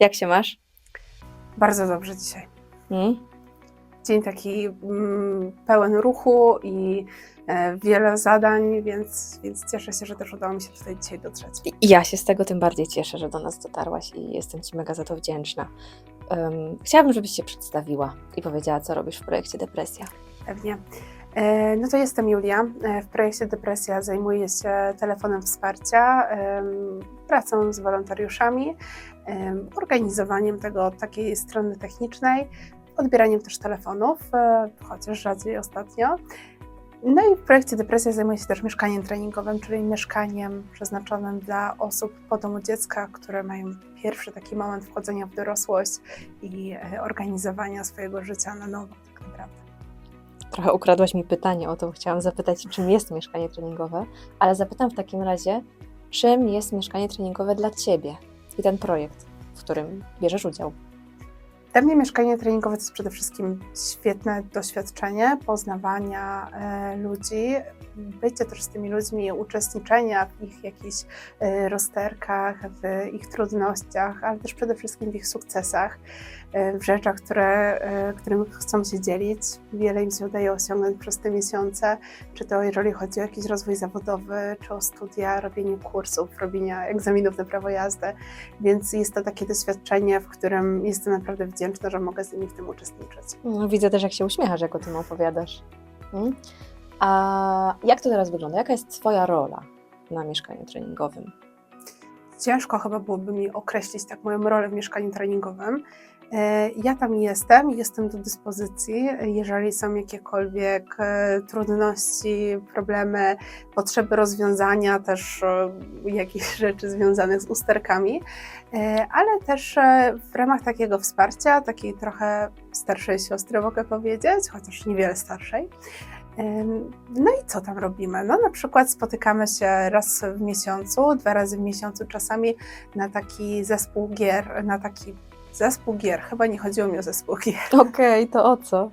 Jak się masz? Bardzo dobrze dzisiaj. Mm? Dzień taki mm, pełen ruchu i e, wiele zadań, więc, więc cieszę się, że też udało mi się tutaj dzisiaj dotrzeć. I ja się z tego tym bardziej cieszę, że do nas dotarłaś i jestem Ci mega za to wdzięczna. Um, chciałabym, żebyś się przedstawiła i powiedziała, co robisz w projekcie Depresja. Pewnie. E, No to jestem Julia. E, W projekcie Depresja zajmuję się telefonem wsparcia, pracą z wolontariuszami, em, organizowaniem tego od takiej strony technicznej, odbieraniem też telefonów, e, chociaż rzadziej ostatnio. No i w projekcie Depresja zajmuję się też mieszkaniem treningowym, czyli mieszkaniem przeznaczonym dla osób po domu dziecka, które mają pierwszy taki moment wchodzenia w dorosłość i organizowania swojego życia na nowo. Trochę ukradłaś mi pytanie o to, chciałam zapytać, czym jest mieszkanie treningowe, ale zapytam w takim razie, czym jest mieszkanie treningowe dla Ciebie i ten projekt, w którym bierzesz udział. Dla mnie mieszkanie treningowe to jest przede wszystkim świetne doświadczenie poznawania e, ludzi, bycie też z tymi ludźmi, uczestniczenia w ich jakichś e, rozterkach, w ich trudnościach, ale też przede wszystkim w ich sukcesach, w rzeczach, które, e, którymi chcą się dzielić. Wiele im się udaje osiągnąć przez te miesiące, czy to jeżeli chodzi o jakiś rozwój zawodowy, czy o studia, robienie kursów, robienie egzaminów na prawo jazdy, więc jest to takie doświadczenie, w którym jestem naprawdę wdzięczna, że mogę z nimi w tym uczestniczyć. No, widzę też, jak się uśmiechasz, jak o tym opowiadasz. Mm? A jak to teraz wygląda? Jaka jest Twoja rola na mieszkaniu treningowym? Ciężko chyba byłoby mi określić tak moją rolę w mieszkaniu treningowym. E, Ja tam jestem, jestem do dyspozycji, jeżeli są jakiekolwiek e, trudności, problemy, potrzeby rozwiązania, też e, jakichś rzeczy związanych z usterkami, ale też w ramach takiego wsparcia, takiej trochę starszej siostry mogę powiedzieć, chociaż niewiele starszej. No i co tam robimy? No na przykład spotykamy się raz w miesiącu, dwa razy w miesiącu czasami na taki zespół gier, na taki zespół gier, chyba nie chodziło mi o zespół gier. Okej, to o co?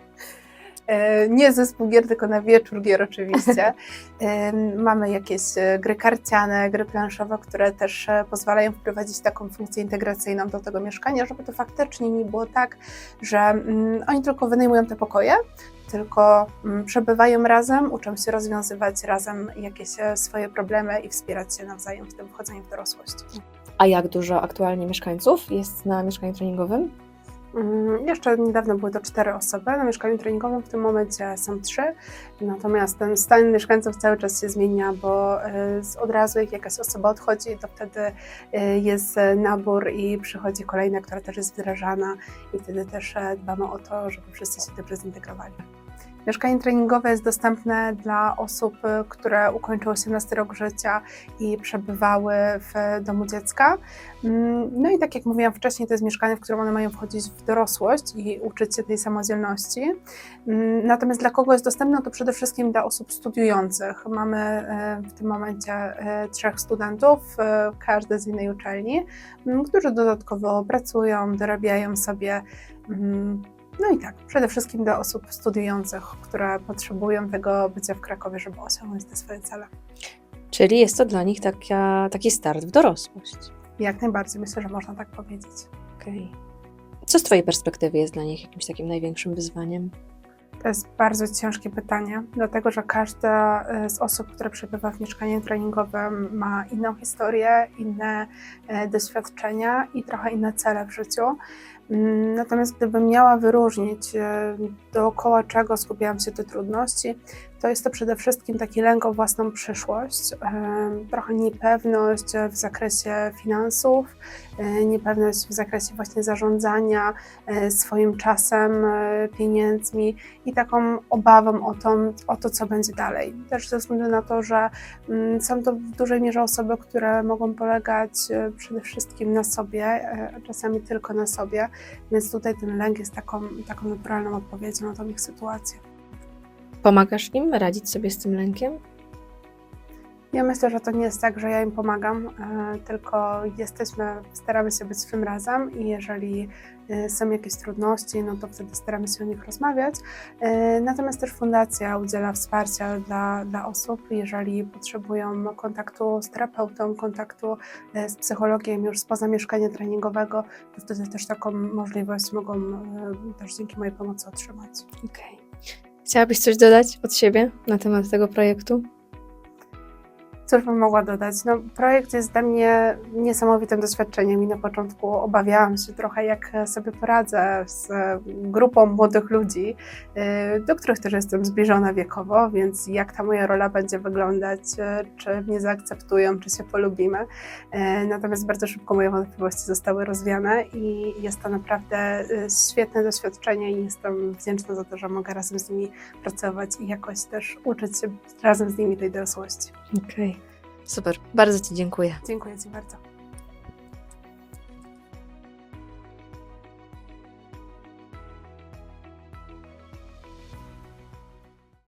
E, Nie zespół gier, tylko na wieczór gier oczywiście. Ym, Mamy jakieś e, gry karciane, gry planszowe, które też e, pozwalają wprowadzić taką funkcję integracyjną do tego mieszkania, żeby to faktycznie nie było tak, że mm, oni tylko wynajmują te pokoje, tylko mm, przebywają razem, uczą się rozwiązywać razem jakieś e, swoje problemy i wspierać się nawzajem w tym wchodzeniu w dorosłość. A jak dużo aktualnie mieszkańców jest na mieszkaniu treningowym? Mm, Jeszcze niedawno były to cztery osoby, na mieszkaniu treningowym w tym momencie są trzy, natomiast ten stan mieszkańców cały czas się zmienia, bo y, od razu jak jakaś osoba odchodzi, to wtedy y, jest e, nabór i przychodzi kolejna, która też jest wdrażana i wtedy też e, dbamy o to, żeby wszyscy się dobrze zintegrowali. Mieszkanie treningowe jest dostępne dla osób, które ukończyły 18 rok życia i przebywały w domu dziecka. Mm, No i tak jak mówiłam wcześniej, to jest mieszkanie, w którym one mają wchodzić w dorosłość i uczyć się tej samodzielności. Mm, Natomiast dla kogo jest dostępne, to przede wszystkim dla osób studiujących. Mamy e, w tym momencie e, trzech studentów, e, każdy z innej uczelni, m, którzy dodatkowo pracują, dorabiają sobie. No i tak, przede wszystkim dla osób studiujących, które potrzebują tego bycia w Krakowie, żeby osiągnąć te swoje cele. Czyli jest to dla nich taka, taki start w dorosłość. Jak najbardziej myślę, że można tak powiedzieć. Okej. Co z Twojej perspektywy jest dla nich jakimś takim największym wyzwaniem? To jest bardzo ciężkie pytanie, dlatego że każda e, z osób, które przebywa w mieszkaniu treningowym, ma inną historię, inne e, doświadczenia i trochę inne cele w życiu. Natomiast gdybym miała wyróżnić, e, dookoła czego skupiałam się te trudności, to jest to przede wszystkim taki lęk o własną przyszłość, e, trochę niepewność w zakresie finansów, e, niepewność w zakresie właśnie zarządzania swoim czasem, pieniędzmi i taką obawą o to, o to, co będzie dalej. Też ze względu na to, że mm, są to w dużej mierze osoby, które mogą polegać przede wszystkim na sobie, czasami tylko na sobie, więc tutaj ten lęk jest taką, taką naturalną odpowiedzią na tą ich sytuację. Pomagasz im radzić sobie z tym lękiem? Ja myślę, że to nie jest tak, że ja im pomagam, e, tylko jesteśmy, staramy się być swym razem i jeżeli e, są jakieś trudności, no to wtedy staramy się o nich rozmawiać. E, Natomiast też fundacja udziela wsparcia dla, dla osób, jeżeli potrzebują kontaktu z terapeutą, kontaktu z psychologiem już spoza mieszkania treningowego, to wtedy też taką możliwość mogą też dzięki mojej pomocy otrzymać. Okej. Chciałabyś coś dodać od siebie na temat tego projektu? Cóż bym mogła dodać? No, projekt jest dla mnie niesamowitym doświadczeniem i na początku obawiałam się trochę, jak sobie poradzę z grupą młodych ludzi, y, do których też jestem zbliżona wiekowo, więc jak ta moja rola będzie wyglądać, y, czy mnie zaakceptują, czy się polubimy. Natomiast bardzo szybko moje wątpliwości zostały rozwiane i jest to naprawdę świetne doświadczenie i jestem wdzięczna za to, że mogę razem z nimi pracować i jakoś też uczyć się razem z nimi tej dorosłości. Okej. Super. Bardzo Ci dziękuję. Dziękuję Ci bardzo.